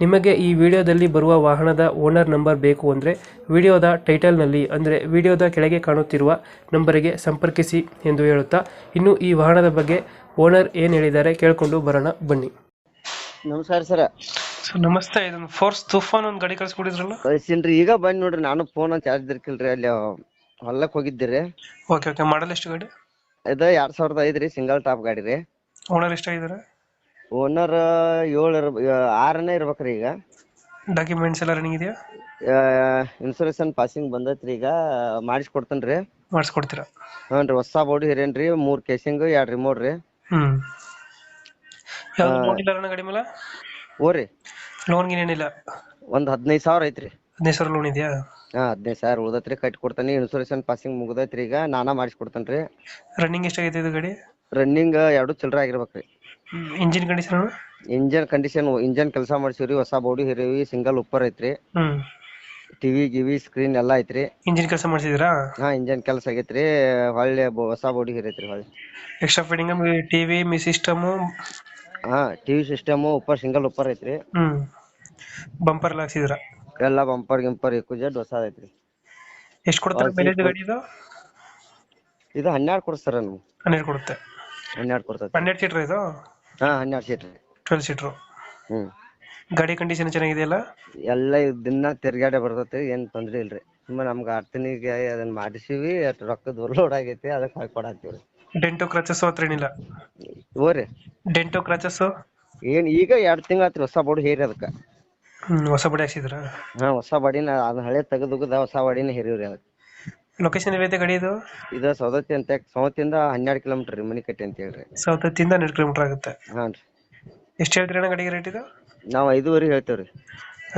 ನಿಮಗೆ ಈ ವಿಡಿಯೋದಲ್ಲಿ ಬರುವ ವಾಹನದ ಓನರ್ ನಂಬರ್ ಬೇಕು ಅಂದರೆ ವಿಡಿಯೋದ ಟೈಟಲ್ನಲ್ಲಿ ಅಂದರೆ ವಿಡಿಯೋದ ಕೆಳಗೆ ಕಾಣುತ್ತಿರುವ ನಂಬರಿಗೆ ಸಂಪರ್ಕಿಸಿ ಎಂದು ಹೇಳುತ್ತಾ ಇನ್ನು ಈ ವಾಹನದ ಬಗ್ಗೆ ಓನರ್ ಏನು ಹೇಳಿದ್ದಾರೆ ಕೇಳಿಕೊಂಡು ಬರೋಣ ಬನ್ನಿ. ನಮಸ್ಕಾರ ಸರ್. ಸರ್ ನಮಸ್ತೆ. ಇದೊಂದು ಫೋರ್ಸ್ ತುಫಾನ್ ಒಂದು ಗಾಡಿ ಕಳಿಸ್ಕೊಡಿದ್ರಲ್ಲ? ಕಳಿಸಿಲ್ರಿ ಈಗ ಬಂದ್ ನೋಡ್ರಿ ನಾನು ಫೋನ್ ಚಾರ್ಜ್ ಇರ್ಕಿಲ್ರಿ ಅಲ್ಲಿ ಹೊಲಕ್ ಹೋಗಿದ್ದೀರಿ. Okay okay. ಮಾಡಲ್ ಎಷ್ಟು ಗಾಡಿ? ಇದು ಎರಡ್ ಸಾವಿರದ ಐದು ರೀ ಸಿಂಗಲ್ ಟಾಪ್ ಗಾಡಿ ರೀ. ಓನರ್ ಎಷ್ಟಾಗಿದ್ದಾರೆ? ಓನರ್ ಏಳು ಇರ್ ಆರನೇ ಇರ್ಬೇಕ್ರಿ ಈಗ. ಡಾಕ್ಯುಮೆಂಟ್ಸ್ ಎಲ್ಲ ರನ್ನಿಂಗ್ ಇದೆಯಾ? ಇನ್ಸೂರೆನ್ಸ್ ಪಾಸಿಂಗ್ ಬಂದೈತ್ರಿ ಈಗ. ಮಾಡಿಸ್ಕೊಡ್ತೇನ್ರಿ ಮಾಡಿಸ್ಕೊಡ್ತೀರಾ? ಹ್ಞೂ ರೀ ಹೊಸ ಬೋಡಿ ಹಿರೇನ್ರಿ ಮೂರ್ ಕೇಸಿಂಗ್ ಎರಡು ರಿಮೋಟ್ ರೀ. ಹ್ಞೂ ಯಾವ್ದು ಲೋನ್ ಇಲ್ಲ ಅಣ್ಣ ಗಾಡಿ ಮೇಲೆ? ಓರಿ ಲೋನ್ ಏನಿಲ್ಲ? ಒಂದ್ ಹದಿನೈದು ಸಾವಿರ ಐತ್ರಿ. ಹದಿನೈದು ಸಾವಿರ ಲೋನ್ ಇದೆಯಾ? ಹಾ ಹದಿನೈದು ಸಾವಿರ ಉಳ್ದೈತ್ರಿ ಕಟ್ಟಿ ಕೊಡ್ತೇನೆ. ಇನ್ಸೂರೆನ್ಸ್ ಪಾಸಿಂಗ್ ಮುಗ್ದೈತ್ರಿ ಈಗ. ನಾನಾ ಮಾಡಿಸ್ಕೊಡ್ತೇನ್ರಿ ರನ್ನಿಂಗ್ ಎಷ್ಟಾಗೈತೆ ಇದು ಗಾಡಿ? ರನ್ನಿಂಗ್ ಎರಡು ಚಿಲ್ಲರೆ ಆಗಿರ್ಬೇಕ್ರಿ. Engine condition engine condition engine ಕೆಲಸ ಮಾಡ್ಸಿವ್ರಿ ಹೊಸ ಬಾಡಿ ಹಿರಿವಿ ಸಿಂಗಲ್ ಉಪ್ಪರ್ ಐತ್ರಿ. ಹ್ಮ್. ಟಿವಿ ಗಿವಿ ಸ್ಕ್ರೀನ್ ಎಲ್ಲಾ ಐತ್ರಿ. ಇಂಜಿನ್ ಕೆಲಸ ಮಾಡಿಸಿದ್ರಾ? ಹಾ ಇಂಜಿನ್ ಕೆಲಸ ಆಗೈತ್ರಿ. ಹೊಳ್ಳಿ ಬ- ಹೊಸ ಬೋಡಿ ಹಿರೈತ್ರಿ ಹೊಳ್ಳಿ. ಎಕ್ಸ್ಟ್ರಾ ಫಿಟ್ಟಿಂಗ್ ಟಿವಿ ಮಿ ಸಿಸ್ಟಮ್ ಹಾ TV system upper single upper ಐತ್ರಿ. ಹ್ಮ್. ಬಂಪರ್ ಎಲ್ಲ ಹಾಕ್ಸಿದ್ರ? ಎಲ್ಲಾ ಬಂಪರ್ ಗಿಂಪರ್ ಇಕ್ಕು ಜಡ್ ಹೊಸ ಐತ್ರಿ. ಎಷ್ಟು ಕೊಡ್ತಾರೆ ಮೈಲೇಜ್ ಸೀಟ್ ಗಾಡಿ ಇದು? ಇದು ಹನ್ನೆರಡು ಕೊಡ್ತಾರ ನಮ್ಗೆ. ಹನ್ನೆರಡು ಕೊಡುತ್ತೆ. ಹನ್ನೆರಡು ಕೊಡ್ತೈತಿ ಹನ್ನೆರಡು ಸೀಟ್ರ್ ಇದು? ಹಾ ಹನ್ನೆರಡು ಸೀಟ್ ರೀ ಟ್ವೆಲ್ ಸೀಟ್ರು ಹ್ಮ್. ಗಾಡಿ ಕಂಡೀಷನ್ ಚೆನ್ನಾಗಿದೆಯಲ್ಲ? ಎಲ್ಲ ದಿನ ತಿರ್ಗಾಡೆ ಬರ್ತೈತಿ ಏನ್ ತೊಂದ್ರೆ ಇಲ್ರಿ. ಸುಮ್ಮನೆ ನಮ್ಗೆ ಅರ್ತನಿಗೆ ಅದನ್ನ ಮಾಡಿಸಿವಿ ಅಷ್ಟ್ ರೊಕ್ಕದ ಓವರ್ಲೋಡ್ ಆಗೈತಿ ಅದಕ್ಕೆ ಹಾಕಿ ಕೊಡಾತೀವಿ ಡೆಂಟೋ ಕ್ರಚಸ್ ಹತ್ರ ಏನಿಲ್ಲ ಓರಿ ಡೆಂಟೋ ಕ್ರಚಸ್ ಏನ್ ಈಗ ಎರಡ್ ತಿಂಗಳ ಆತ್ರಿ ಹೊಸ ಬೋಡಿ ಹೇರಿ ಅದಕ್ಕ. ಹೊಸ ಬಡಿ ಹಾಕ್ಸಿದ್ರ? ಹಾ ಹೊಸ ಬಾಡಿನ ಅದ್ ಹಳೆ ತೆಗೆದುಗದ ಹೊಸ ಬಾಡಿನ ಹೇರಿವ್ರಿ ಅದಕ್ಕೆ. ಲೊಕೇಶನ್ ಎಲ್ಲೈತೆ ಗಾಡಿ ಇದು? ಇದು ಸೌದತ್ತಿ ಅಂತ ಸೌದತ್ತಿಂದ ಹನ್ನೆರಡು ಕಿಲೋಮೀಟರ್ ರೀ ಮನಿಕಟ್ಟಿ ಅಂತ ಹೇಳ್ರಿ. ಸೌದತ್ತಿಂದ ಹನ್ನೆರಡು ಕಿಲೋಮೀಟರ್ ಆಗುತ್ತೆ. ಹಾಂ ರೀ. ಎಷ್ಟು ಹೇಳ್ತೀರಿ ಅಣ್ಣ ಗಾಡಿಗೆ ರೇಟ್ ಇದು? ನಾವು ಐದೂವರೆ ಹೇಳ್ತೇವ್ರಿ.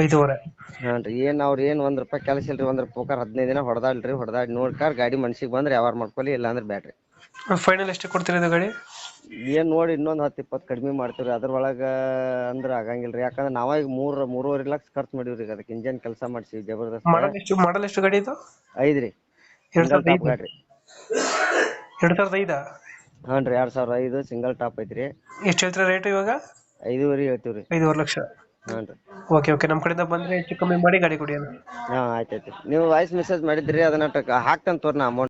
ಐದೂವರೆ. ಹಾನ್ ರೀ ಏನು ಅವ್ರು ಏನು ಒಂದು ರೂಪಾಯಿ ಕೆಲಸ ಇಲ್ರಿ ಒಂದು ರೂಪಾಯಿ ಹದಿನೈದು ದಿನ ಹೊಡೆದಾಡ್ರಿ ಹೊಡೆದಾಡಿ ನೋಡ್ಕಾರ್ ಗಾಡಿ ಮನ್ಸಿಗೆ ಬಂದ್ರೆ ವ್ಯವಹಾರ ಮಾಡ್ಕೊಲಿ ಇಲ್ಲ ಅಂದ್ರೆ ಬ್ಯಾಡ್ರಿ ಫೈನಲ್ ಎಷ್ಟು ಕೊಡ್ತೀರಿ ಇದು ಗಾಡಿ? ಏನ್ ನೋಡಿ ಇನ್ನೊಂದು ಹತ್ತು ಇಪ್ಪತ್ತು ಕಡಿಮೆ ಮಾಡ್ತೀವ್ರಿ ಅದ್ರೊಳಗ ಆಗಂಗಿಲ್ಲ ಆಗಂಗಿಲ್ರಿ ಯಾಕಂದ್ರೆ ನಾವ ಈಗ ಮೂರು ಮೂರುವರೆ ಲಕ್ಷ ಖರ್ಚು ಮಾಡೀವ್ರಿ ಈಗ ಅದಕ್ಕೆ ಇಂಜನ್ ಕೆಲಸ ಮಾಡ್ಸಿ ಜಬರ್ದಸ್ತ್ ಮಾಡಲ್ ಎಷ್ಟು ಮಾಡಲ್ ಎಷ್ಟು ಗಾಡಿ ಇದು? ಐದ್ರಿ. ಎರಡ್ ಸಿಂಗಲ್ ಸಾವಿರದ ಟಾಪ್ ಐದು. ಎರಡ್ ಸಾವಿರದ ಐದಾ? ಹಾನ್ ರೀ ಎರಡ್ ಸಾವಿರದ ಐದು ಸಿಂಗಲ್ ಟಾಪ್ ಐತ್ರಿ. ಎಷ್ಟು ಹೇಳ್ತೀರಾ ರೇಟ್ ಇವಾಗ? ಐದೂವರೆ ಹೇಳ್ತೀವ್ರಿ. ಐದೂವರೆ ಲಕ್ಷ. ರೀ ಓಕೆ ಓಕೆ ನಮ್ಮ ಕಡೆಯಿಂದ ಬಂದ್ರೆ ಹೆಚ್ಚು ಕಮ್ಮಿ ಮಾಡಿ ಗಾಡಿ ಕೊಡಿ ಅಣ್ಣ. ಹಾ ಆಯ್ತು ನೀವು ವಾಯ್ಸ್ ಮೆಸೇಜ್ ಮಾಡಿದ್ರಿ ಅದನ್ನ ಹಾಕ್ತೇನೆ ತೋರಿ ನಾ ಅಮೌಂಟ್